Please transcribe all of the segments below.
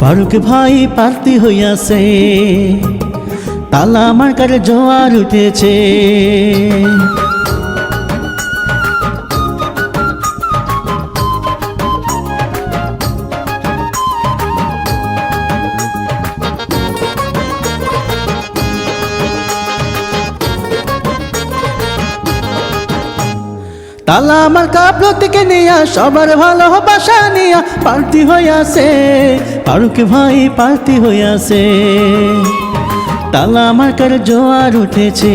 ফারুক ভাই পার্তি হইয়াছে তালা আমার মার্কার জোয়ার উঠেছে। তালা আমার কাপড় থেকে নিয়া, সবার ভালোবাসা নিয়া, পার্টি হইয়াছে, ফারুক ভাই পার্টি হইয়াছে। তালা আমার কার জোয়ার উঠেছে।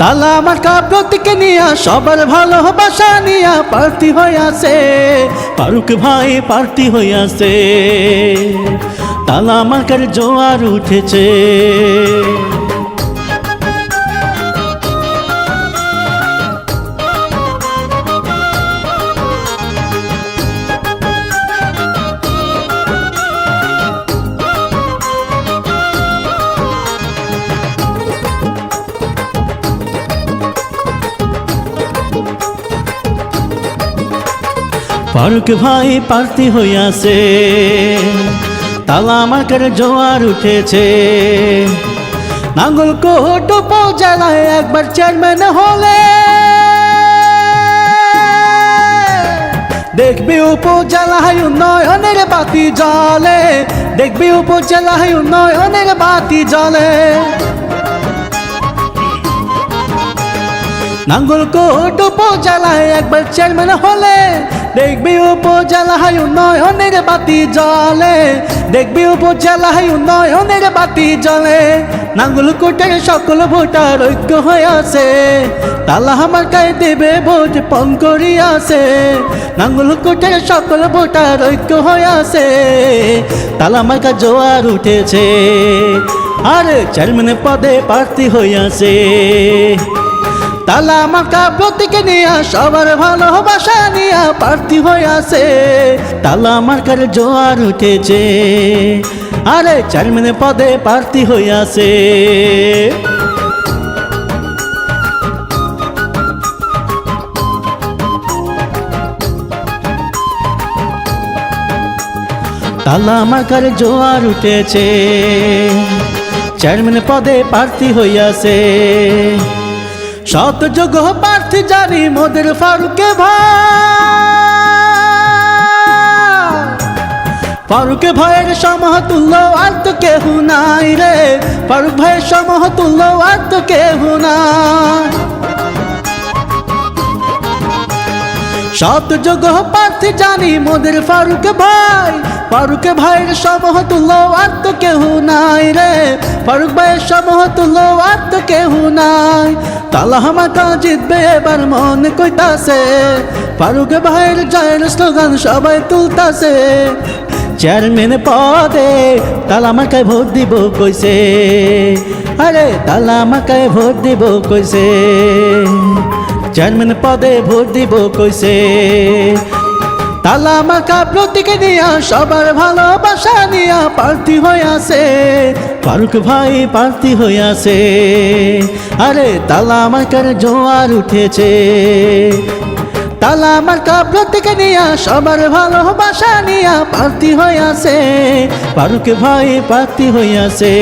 তালা আমার থেকে নিয়া, সবার ভালোবাসা নিয়া, পার্টি হইয়াছে, ফারুক ভাই পার্টি হইয়াছে। তালা আমার কার জোয়ার উঠেছে। ফারুক ভাই পার্টি হইয়াছে। তালা মার্কের জোয়ার উঠেছে। নাঙ্গল কোট উপজেলায় একবার চেয়ারম্যান হলে। দেখবি উপজেলায় উন্নয়নের বাতি জলে দেখবি উপজেলায় উন্নয়নের বাতি জলে নাঙ্গলকোট উপজেলায় একবার চেয়ারম্যান হলে, দেখবি উপজেলায় উন্নয়নের বাতি জলে দেখবি উপজেলায় উন্নয়নের বাতি জলে নাঙ্গলকোটের সকল ভোটার ঐক্য হয়ে আছে, তালা আমার গায়ে দেবে ভোট পণ করিয়াছে। নাঙ্গলকোটের সকল ভোটার ঐক্য হয়ে আছে, তালা আমার গায়ে জোয়ার উঠেছে। আর চেয়ারম্যান পদে প্রার্থী হইয়াছে তালা মাকা প্রতীকে নিয়া সবার ভালোবাসা নিয়া প্রার্থী হইয়াছে। তালা মার্কার জোয়ার উঠেছে। আরে চেয়ারম্যান পদে প্রার্থী হইয়াছে। তালা মার্কার জোয়ার উঠেছে। চেয়ারম্যান পদে প্রার্থী হইয়াছে। শত যোগ প্রার্থী জানি মোদের ফারুকে ভাই ফারুকে ভাইয়ের সমতুল্য আর তো কেহ নাই রে। ফারুক ভাইয়ের সমতুল্য আর তো কেহ নাই। শত যোগ প্রার্থী জানি মোদের ফারুক ভাই। ফারুক ভাইয়ের সমতুল্য আর তো কেহু নাই রে। ফারুক ভাইয়ের সমতুল্য আর তো কেহু নাই। তালা হামাকা জিতবে এবার মনে কইতাছে। ফারুক ভাইয়ের জয়ের স্লোগান সবাই তুলতাছে। চেয়ারম্যান পদে তালা মাকায় ভোট দিব কইছে। আরে তালা মাকায় ভোট দিব কইছে। চেয়ারম্যান পদে ভোট দিব কইছে। তালা মাকা প্রতীকে নিয়া সবার ভালোবাসা নিয়া প্রার্থী হইয়াছে। ফারুক ভাই প্রার্থী হইয়াছে। আরে তালা মাকার জোয়ার উঠেছে। তালা মার্কা প্রতীকে নিয়া সবার ভালোবাসা নিয়া প্রার্থী হইয়াছে। ফারুক ভাই প্রার্থী হইয়াছে।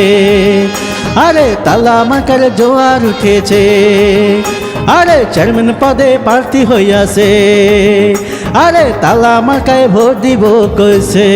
আরে তালা মার্কার জোয়ার উঠেছে। আরে চেয়ারম্যান পদে প্রার্থী হইয়াছে। আরে তালা মার্কায় ভোট দিব কইছে।